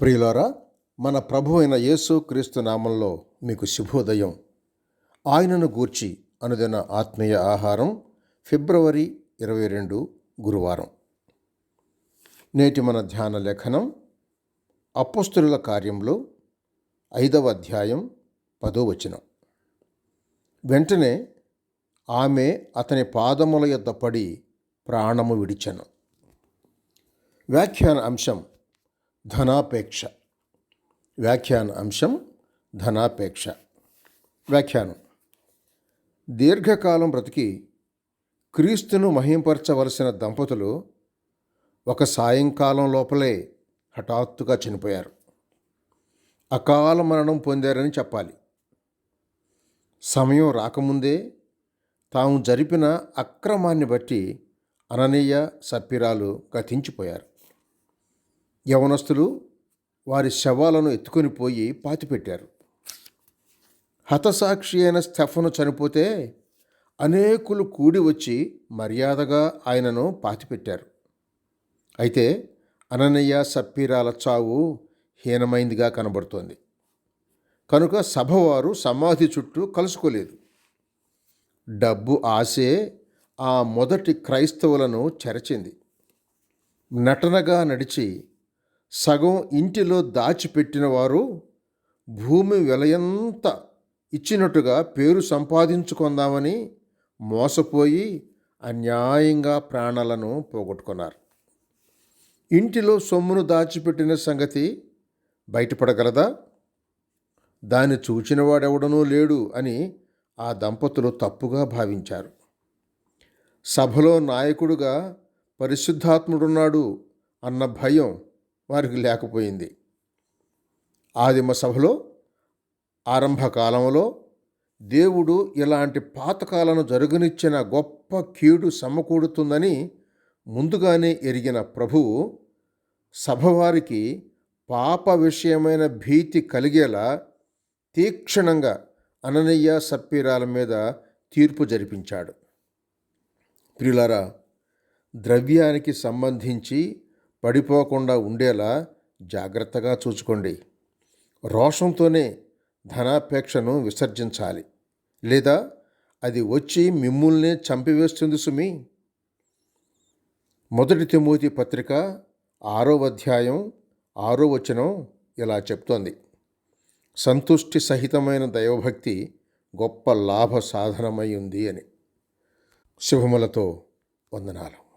ప్రియులారా మన ప్రభు అయిన యేసు క్రీస్తు నామంలో మీకు శుభోదయం. ఆయనను గూర్చి అనుదిన ఆత్మీయ ఆహారం ఫిబ్రవరి ఇరవై రెండు గురువారం. నేటి మన ధ్యాన లేఖనం అపస్తుల కార్యంలో ఐదవ అధ్యాయం పదో వచనం. వెంటనే ఆమె అతని పాదముల యొద్ద పడి ప్రాణము విడిచెను. వ్యాఖ్యాన అంశం ధనాపేక్ష. వ్యాఖ్యాన అంశం ధనాపేక్ష. వ్యాఖ్యానం. దీర్ఘకాలం బ్రతికి క్రీస్తును మహింపరచవలసిన దంపతులు ఒక సాయంకాలం లోపలే హఠాత్తుగా చనిపోయారు. అకాల మరణం పొందారని చెప్పాలి. సమయం రాకముందే తాము జరిపిన అక్రమాన్ని బట్టి అననీయ సప్పిరాలు గతించిపోయారు. యవనస్తులు వారి శవాలను ఎత్తుకొని పోయి పాతిపెట్టారు. హతసాక్షి అయిన స్టెఫను చనిపోతే అనేకులు కూడి వచ్చి మర్యాదగా ఆయనను పాతిపెట్టారు. అయితే అననయ్య సప్పీరాల చావు హీనమైందిగా కనబడుతోంది. కనుక సభవారు సమాధి చుట్టూ కలుసుకోలేదు. డబ్బు ఆశే ఆ మొదటి క్రైస్తవులను చెరచింది. నటనగా నడిచి సగం ఇంటిలో దాచిపెట్టిన వారు భూమి వెలయంత ఇచ్చినట్టుగా పేరు సంపాదించుకుందామని మోసపోయి అన్యాయంగా ప్రాణాలను పోగొట్టుకున్నారు. ఇంటిలో సొమ్మును దాచిపెట్టిన సంగతి బయటపడగలదా? దాన్ని చూచినవాడెవడనూ లేడు అని ఆ దంపతులు తప్పుగా భావించారు. సభలో నాయకుడుగా పరిశుద్ధాత్ముడున్నాడు అన్న భయం వారికి లేకపోయింది. ఆదిమ సభలో ఆరంభకాలంలో దేవుడు ఇలాంటి పాతకాలను జరుగునిచ్చిన గొప్ప కీడు సమకూడుతుందని ముందుగానే ఎరిగిన ప్రభువు సభవారికి పాప విషయమైన భీతి కలిగేలా తీక్షణంగా అననయ్య సప్పీరాల మీద తీర్పు జరిపించాడు. ప్రియులారా ద్రవ్యానికి సంబంధించి పడిపోకుండా ఉండేలా జాగ్రత్తగా చూసుకోండి. రోషంతోనే ధనాపేక్షను విసర్జించాలి. లేదా అది వచ్చి మిమ్ముల్నే చంపివేస్తుంది సుమి. మొదటి తిమోతి పత్రిక ఆరో అధ్యాయం ఆరో వచనం ఇలా చెప్తోంది. సంతుష్టి సహితమైన దైవభక్తి గొప్ప లాభ సాధనమై ఉంది అని. శుభములతో వందనాలు.